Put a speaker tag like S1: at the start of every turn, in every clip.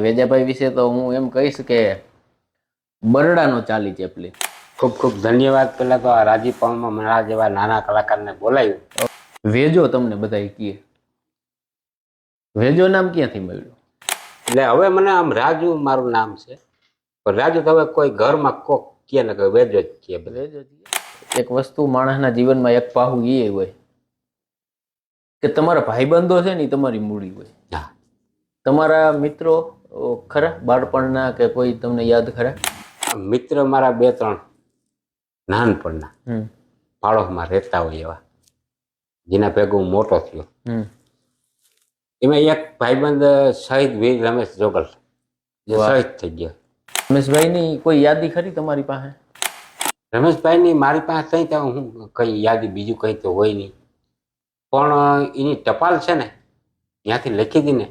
S1: વેજાભાઈ વિશે તો હું એમ કહીશ કે બરડાનો ચાલી ચેપલી
S2: ખૂબ ખૂબ ધન્યવાદ. પેલા તો આ રાજીપણમાં મારા જેવા નાના કલાકારને બોલાવ્યું
S1: વેજો તમને બધા કીએ વેજો નામ ક્યાંથી મળ્યું?
S2: એટલે હવે મને આમ રાજુ મારું નામ છે. પણ રાજુ હવે કોઈ ઘરમાં કોક કે ને કે વેજો જ કે
S1: વેજો એક વસ્તુ માણસના જીવનમાં એક પાહુ એ હોય કે તમારા ભાઈબંધો છે ને તમારી મૂડી હોય.
S2: હા.
S1: તમારા મિત્રો ખરા? બાળપણના કે કોઈ તમને યાદ ખરા?
S2: મિત્ર મારા બે ત્રણ. નાનપણના. પાડોશમાં રહેતા હોય એવા. જેના ભેગો હું મોટો થયો. એમાં એક ભાઈબંધ શહીદ વીર રમેશ જોગલ. જે શહીદ થઈ ગયા.
S1: રમેશભાઈની કોઈ યાદી ખરી તમારી પાસે?
S2: રમેશભાઈની મારી પાસે કંઈ તો હું કઈ યાદી બીજું કંઈ તો હોય નહીં. પણ એની ટપાલ છે ને ત્યાંથી લખી દીને ને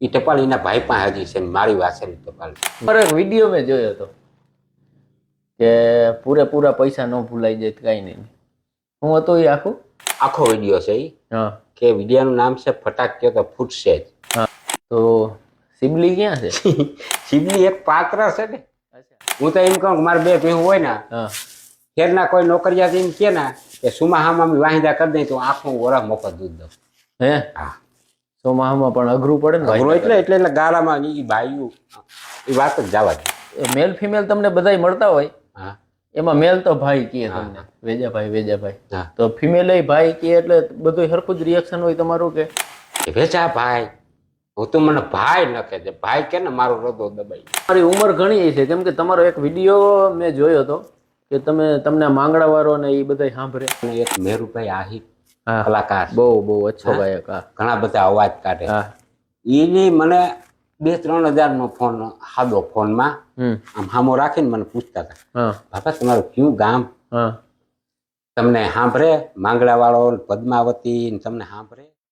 S2: એ ટપાલ એના ભાઈ પાસે હજી છે મારી વાસેલી ટપાલ.
S1: મારો એક વીડિયો મેં જોયો હતો કે પૂરેપૂરા પૈસા ન ભૂલાઈ જાય કાંઈ નહીં. હું હતો એ આખું?
S2: આખો વીડિયો છે એ કે વિડીયાનું નામ છે ફટાક કે ફૂટશે જ
S1: તો શિબલી ક્યાં છે?
S2: શિબલી એક પાત્ર છે ને. હું તો એમ કહું મારે બે ભેહું હોય ને ખેરના કોઈ નોકરિયા એમ કે ને કે સુમા હામાં વાહિદા કરી દઈ તો આખું વરસ મફત દૂધ દઉં.
S1: હે?
S2: હા.
S1: સોમાહામાં પણ અઘરું પડે ને
S2: અઘરું
S1: ભાઈ?
S2: એટલે એટલે એટલે ગાળામાં એ ભાઈઓ એ વાત જ જવા દે.
S1: મેલ ફિમેલ તમને બધાય મળતા હોય?
S2: હા.
S1: એમાં મેલ તો ભાઈ કહે
S2: હા.
S1: વેજા ભાઈ વેજા
S2: ભાઈ
S1: તો ફિમેલ ભાઈ કહે એટલે બધું હરખું જ રિએક્શન હોય તમારું કે?
S2: વેજા વેચા ભાઈ હું તો મને ભાઈ ન કહેજે ભાઈ કે ને મારો હૃદય દબાઈ
S1: તમારી ઉંમર ઘણી છે કેમ કે તમારો એક વીડિયો મેં જોયો હતો કે તમે તમને માંગડાવાળો ને એ બધા સાંભળે.
S2: એક મેરુભાઈ આહિર કલાકાર.
S1: બહુ બહુ અચ્છો ગાયક
S2: ઘણા બધા અવાજ કાઢે. એની મને બે ત્રણ હજાર નો ફોન હાદો ફોનમાં
S1: માં
S2: આમ હામો રાખીને મને પૂછતા હતા. બાપા તમારું કયું ગામ? તમને સાંભળે માંગડા વાળો પદ્માવતી તમને સાંભળે.